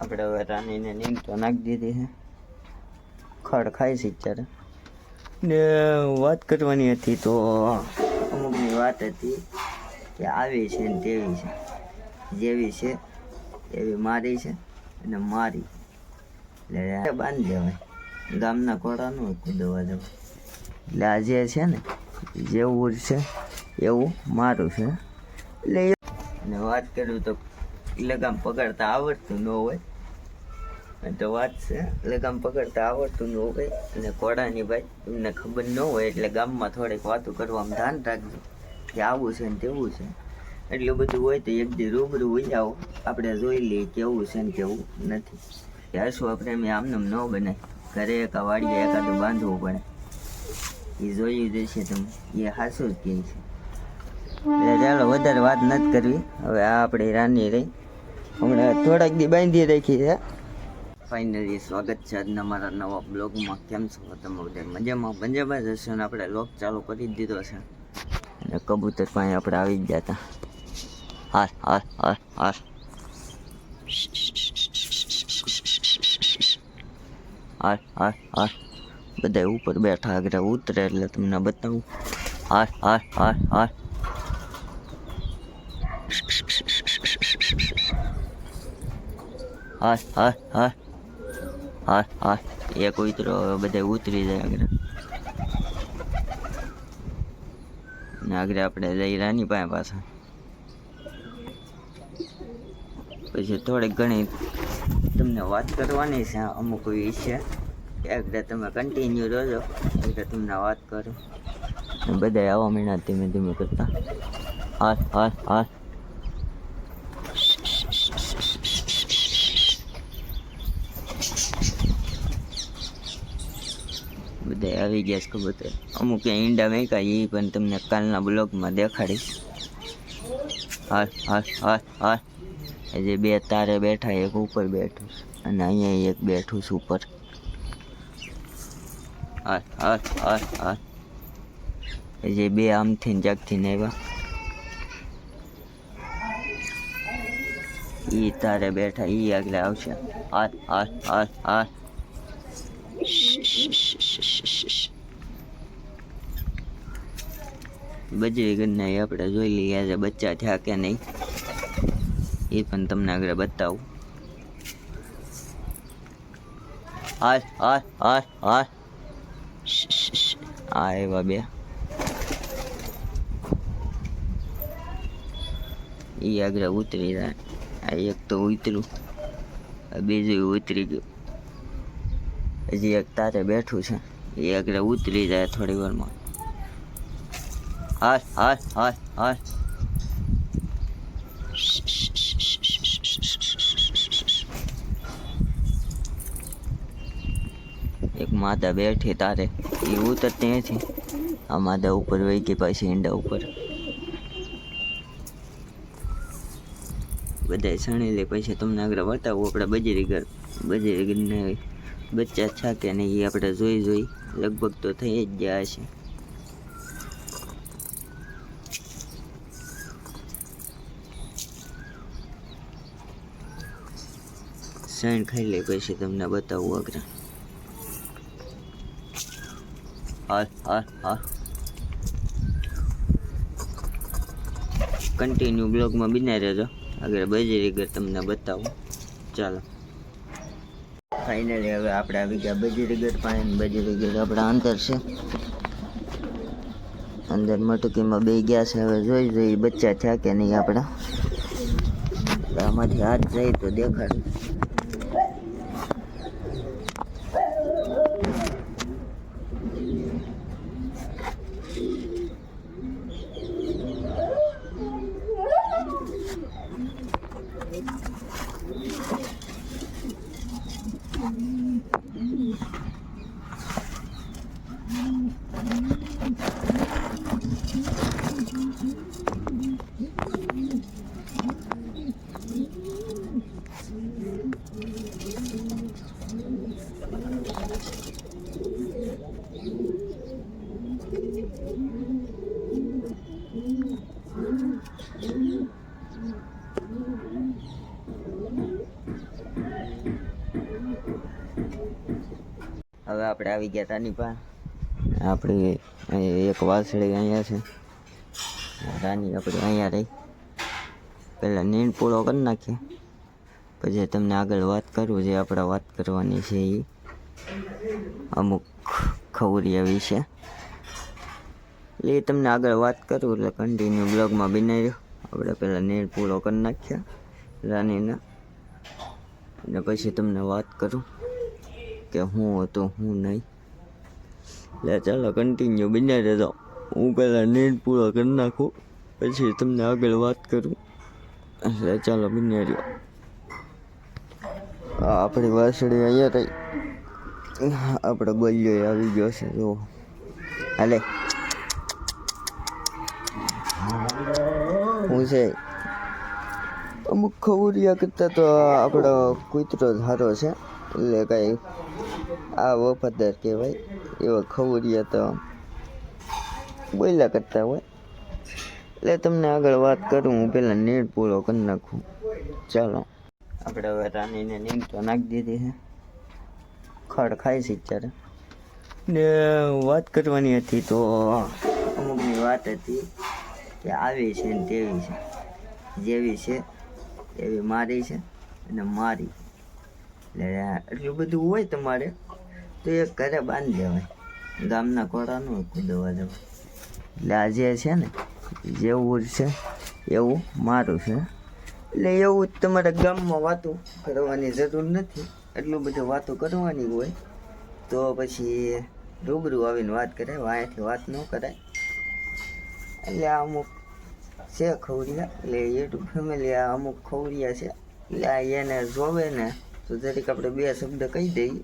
આપણે હવે રાનીને નીમ તો નાખી દીધી છે. ખડ ખાઈ છે અત્યારે. ને વાત કરવાની હતી તો અમુકની વાત હતી કે આવી છે ને તેવી છે. જેવી છે, એવી મારી છે અને મારી. એટલે બાંધી દેવાય. ગામના કોળાનું કૂદવા દેવાય એટલે આ જે છે ને, જેવું છે, એવું મારું છે. એટલે અને વાત કરું તો લગામ પકડતા આવડતું ન હોય. તો વાત છે. લગામ પકડતા આવડતું ન હોય અને કોડાની ભાઈ તમને ખબર ન હોય એટલે ગામમાં થોડીક વાતો કરવામાં ધ્યાન રાખજો. કે આવું છે ને તેવું છે. એટલું બધું હોય તો એક દી રૂબરૂ હોઈ આવો. આપણે જોઈ લઈએ કેવું છે ને કેવું નથી. ત્યાં શું આપણે એમ આમનેમ ન બનાય ઘરે એકા વાડીએ એકાદું બાંધવું પડે. એ જોયું જશે તમે. એ હાસું જ કહે છે. એટલે ચાલો, વધારે વાત નથી કરવી. હવે આ આપણી રાની રહી. હમણાં થોડાક દી બાંધી રાખી છે. ફાઇનલી સ્વાગત છે આજના મારા નવા બ્લોગમાં. કેમ છો તમે બધા? મજામાં? મજામાં જશો ને આપણે લોક ચાલુ કરી દીધો છે. અને કબૂતર પાસે આપણે આવી જ ગયા હતા. હાર હાર હાર હાર હાર હાર હાર બધા ઉપર બેઠા આગળ ઉતરે એટલે તમને બતાવું. હાર હાર હાર હાર હાર હાર હાર હાર હા. એક ઉતરો, હવે બધા ઉતરી જાય આગળ. ને આગળ આપણે જઈ રાની પાસે પાછા. પછી થોડીક ઘણી તમને વાત કરવાની છે, અમુક વિશે આગળ તમે કન્ટિન્યુ રહેજો એટલે તમને વાત કરું. બધા આવા મહિના ધીમે ધીમે કરતા. હાર હાર હાર બધા આવી ગયા છે કબૂતર અમુક ઈંડા મેકા એ પણ તમને કાલના બ્લોગમાં દેખાડીશ. હાર હાર હાર એ જે બે તારે બેઠા એક ઉપર બેઠું અને અહીંયા એક બેઠું છું ઉપર. હાર હાર હાર હાર જે બે આમથી જાગથી આવ્યા. ઈ તારે બેઠા, ઈ આગળ આવશે. હાર હાર હાર હાર બજરી ગણના આપણે જોઈ લઈએ આજે બચ્ચા થયા કે નહીં. એ પણ તમને આગળ બતાવું. હાલ હાલ હાલ હાલ આ એવા બે. એ આગળ ઉતરી જાય આ એક તો ઉતર્યું. બીજું ઉતરી ગયું. હજી એક તારે બેઠું છે. એ આગળ ઉતરી જાય થોડી વારમાં. હાલ હાલ હાલ હાલ એક માદા બેઠી તારે. એ ઉતરતી નથી આ માદા ઉપર વહી ગઈ પાછી ઈંડા ઉપર. બધા સણી લે, પછી તમને આગળ બતાવું. આપણે બજરી ઘર, બજરી ઘરને બચ્ચા છાકે ને એ આપણે જોઈ જોઈ. લગભગ તો થઈ જ ગયા છે. સણ ખાઈ લે, પછી તમને બતાવું આગળ હાલ હાલ હાલ કન્ટિન્યુ બ્લોગમાં બિના રહેજો. આગળ બજરી ઘર તમને બતાવું. ચાલો. ફાઇનલી હવે આપણે આવી ગયા બજરીગઢ પાસે ઘર આપણા અંતર છે. અંદર મટકીમાં બે ગયા છે, હવે જોઈ જોઈ બચ્ચા થયા કે નહીં આપણા? આમાંથી હાથ જાય તો દેખાડ હવે આપણે આવી ગયા તાની પા આપણી એક વાસળી અહીંયા છે. રાની આપણે અહીંયા રહી. પહેલાં નીણ પૂળો કરી નાખીએ. પછી તમને આગળ વાત કરું જે આપણે વાત કરવાની છે એ અમુક ખવરિયા વિશે. એટલે એ તમને આગળ વાત કરું એટલે કન્ટિન્યુ બ્લોગમાં બનાવી રહ્યો આપણે પહેલાં નીંદ પૂરો કરી નાખ્યા, રાનીના. અને પછી તમને વાત કરું કે હું હતો, હું નહીં. એટલે ચાલો કન્ટિન્યુ બનાવી રહેતો હું પહેલાં નીંદ પૂરો કરી નાખું, પછી તમને આગળ વાત કરું. એટલે ચાલો બિના રહ્યો આપણી વાસળી અહીંયા કંઈ આપણો ગોલિયો આવી ગયો છે, જુઓ. હાલે. હું છે? અમુક ખવરિયા કરતાં તો આપણો કૂતરો સારો છે, એટલે કંઈ આ વફાદાર કહેવાય. એવા ખવરિયા તો બોલ્યા કરતા હોય. એટલે તમને આગળ વાત કરું, હું પહેલાં નેટ પૂરો કરી નાખું. ચાલો. આપણે હવે રાનીને નીમ તો નાખી દીધી છે. ખડ ખાય છે અત્યારે. ને વાત કરવાની હતી તો અમુકની વાત હતી કે આવી છે ને તેવી છે. જેવી છે, એવી મારી છે અને મારી. એટલે એટલું બધું હોય તમારે તો એક ઘરે બાંધી દેવાય. ગામના કોળાનું ન દવા દેવાય એટલે આ જે છે ને, જેવું છે, એવું મારું છે. એટલે એવું તમારે ગામમાં વાતો કરવાની જરૂર નથી. એટલું બધું વાતો કરવાની હોય તો પછી રૂબરૂ આવીને વાત કરાય, વાંયાથી વાત ન કરાય. એટલે આ અમુક છે ખવડિયા, એટલે યુટ્યુબ ફેમિલી આ અમુક ખવડિયા છે. એટલે આ એને જોવે ને તો જરીક આપણે બે શબ્દ કહી દઈએ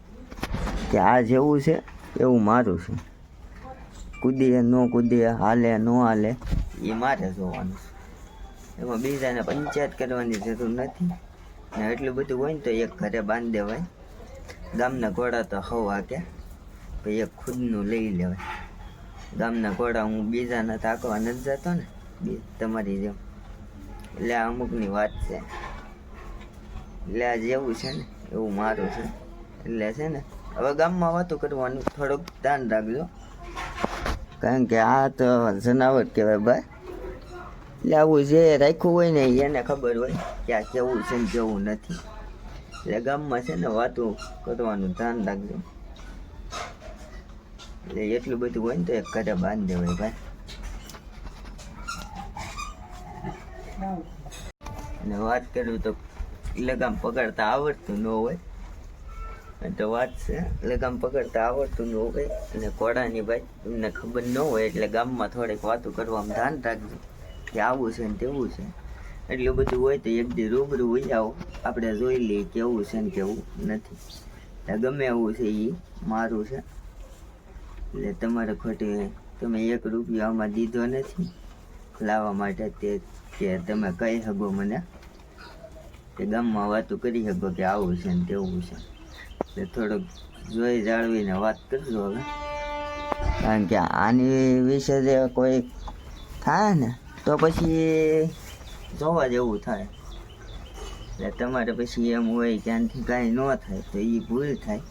કે આ જેવું છે, એવું મારું છે. કૂદીએ ન કૂદીએ, હાલે ન હાલે, એ મારે જોવાનું છે. એમાં બીજાને પંચાયત કરવાની જરૂર નથી. ને એટલું બધું હોય ને તો એક ઘરે બાંધી દેવાય. ગામના ઘોડા તો હવા કે પછી એક ખુદનું લઈ લેવાય. ગામના ઘોડા હું બીજાને તાકવા નથી જતો ને તમારી જેમ. એટલે અમુકની વાત છે. એટલે આ જેવું છે ને, એવું મારું છે. એટલે છે ને, હવે ગામમાં વાતો કરવાનું થોડુંક ધ્યાન રાખજો. કારણ કે આ તો જનાવર કહેવાય ભાઈ. એટલે આવું જે રાખ્યું હોય ને એને ખબર હોય કે આ કેવું છે ને કેવું નથી. એટલે ગામમાં છે ને વાતો કરવાનું ધ્યાન રાખજો. એટલે એટલું બધું હોય ને તો એક ઘરે બાંધી દેવાય ભાઈ. અને વાત કરું તો લગામ પકડતા આવડતું ન હોય. તો વાત છે લગામ પકડતા આવડતું ન હોય. અને કોડાની ભાઈ તમને ખબર ન હોય એટલે ગામમાં થોડીક વાતો કરવામાં ધ્યાન રાખજો. કે આવું છે ને તેવું છે. એટલું બધું હોય તો એક દી રૂબરૂ હોઈ જાઓ આપણે જોઈ લઈએ કેવું છે ને કેવું નથી. એટલે ગમે એવું છે એ મારું છે. એટલે તમારે ખોટી તમે એક રૂપિયો આમાં દીધો નથી. લાવવા માટે તે કે તમે કહી શકો મને કે ગામમાં વાતો કરી શકો કે આવું છે ને તેવું છે. એટલે થોડુંક જોઈ જાળવીને વાત કરજો હવે. કારણ કે આની વિશે જે કોઈ થાય ને તો પછી જોવા જેવું થાય. એટલે તમારે પછી એમ હોય ત્યાંથી કાંઈ ન થાય, તો એ ભૂલ થાય.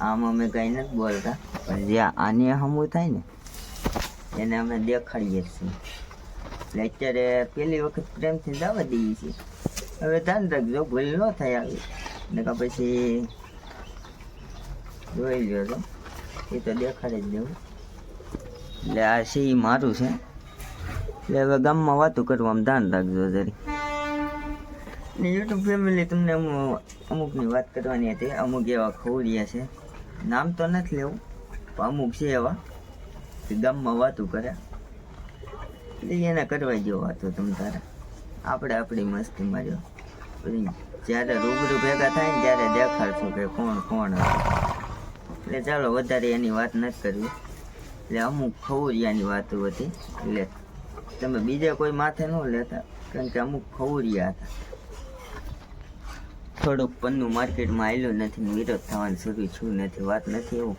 આમ અમે કાંઈ નથી બોલતા, પણ જે આને હમું થાય ને, એને અમે દેખાડીએ છીએ. એટલે અત્યારે પહેલી વખત પ્રેમથી દાવા દઈએ છીએ. હવે ધ્યાન રાખજો, ભૂલ ન થાય આવી. ને કે પછી જોઈ લ્યો તો એ તો દેખાડી જ દેવું. એટલે આ છે એ મારું છે. એટલે હવે ગામમાં વાતો કરવામાં ધ્યાન રાખજો જરી. ને યુટ્યુબ ફેમિલી તમને અમુ- અમુકની વાત કરવાની હતી. અમુક એવા ખવડિયા છે. નામ તો નથી લેવું, પણ અમુક છે એવા, કે ગામમાં વાતો કરે. એટલે એને કરવા જેવો વાતો તમ તારે. આપણે આપણી મસ્તી માર્યો જ્યારે રૂબરૂ ભેગા થાય ને ત્યારે દેખાડશું કે કોણ કોણ એટલે ચાલો વધારે એની વાત નથી કરવી. એટલે અમુક ખવરિયાની વાતો હતી. એટલે તમે બીજા કોઈ માથે ન લેતા, કારણ કે અમુક ખવરિયા હતા. થોડુંક પન્નું માર્કેટમાં આવેલું નથી ને વિરોધ થવાનું શરૂ છું નથી, વાત નથી એવું.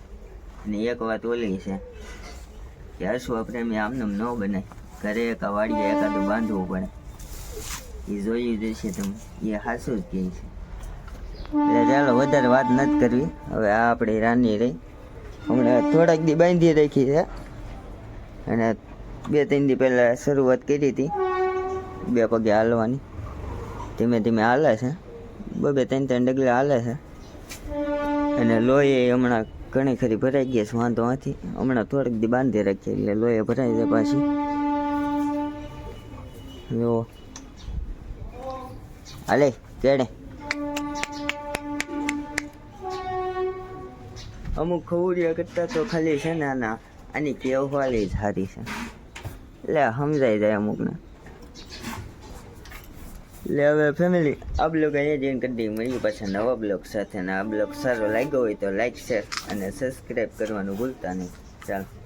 અને એક વાત ઓલી છે કે હસવા પ્રેમી આમનામ ન બનાય ઘરે એકા વાડીએ એકાદું બાંધવું પડે. એ જોયું જશે તમે. એ હાસું જ કહે છે. એટલે ચાલો, વધારે વાત નથી કરવી. હવે આ આપણી રાની રહી. હમણાં થોડાક દી બાંધી રાખી છે. અને બે, ત્રણ દી પહેલાં શરૂઆત કરી હતી. બે પગે હાલવાની. ધીમે ધીમે હાલે છે. બબે ત્રણ ત્રણ ડગલા હાલે છે. અને લોહી હમણાં ઘણી ખરી ભરાઈ ગઈ છે, વાંધો નથી. હમણાં થોડીક દી બાંધી રાખીએ એટલે લોહી ભરાઈ જાય પાછી. જો. હાલે, કેડે? અમુક ખવડિયા કરતા તો ખાલી છે ને આના. આની કહેવાલી જ સારી છે. એટલે સમજાઈ જાય અમુકને. એટલે હવે ફેમિલી આ બ્લોગ અહીંયા જઈને કરી દઈએ. મળીએ પાછા નવા બ્લોગ સાથે. આ બ્લોગ સારો લાગ્યો હોય તો લાઈક શેર અને સબસ્ક્રાઈબ કરવાનું ભૂલતા નહીં. ચાલો.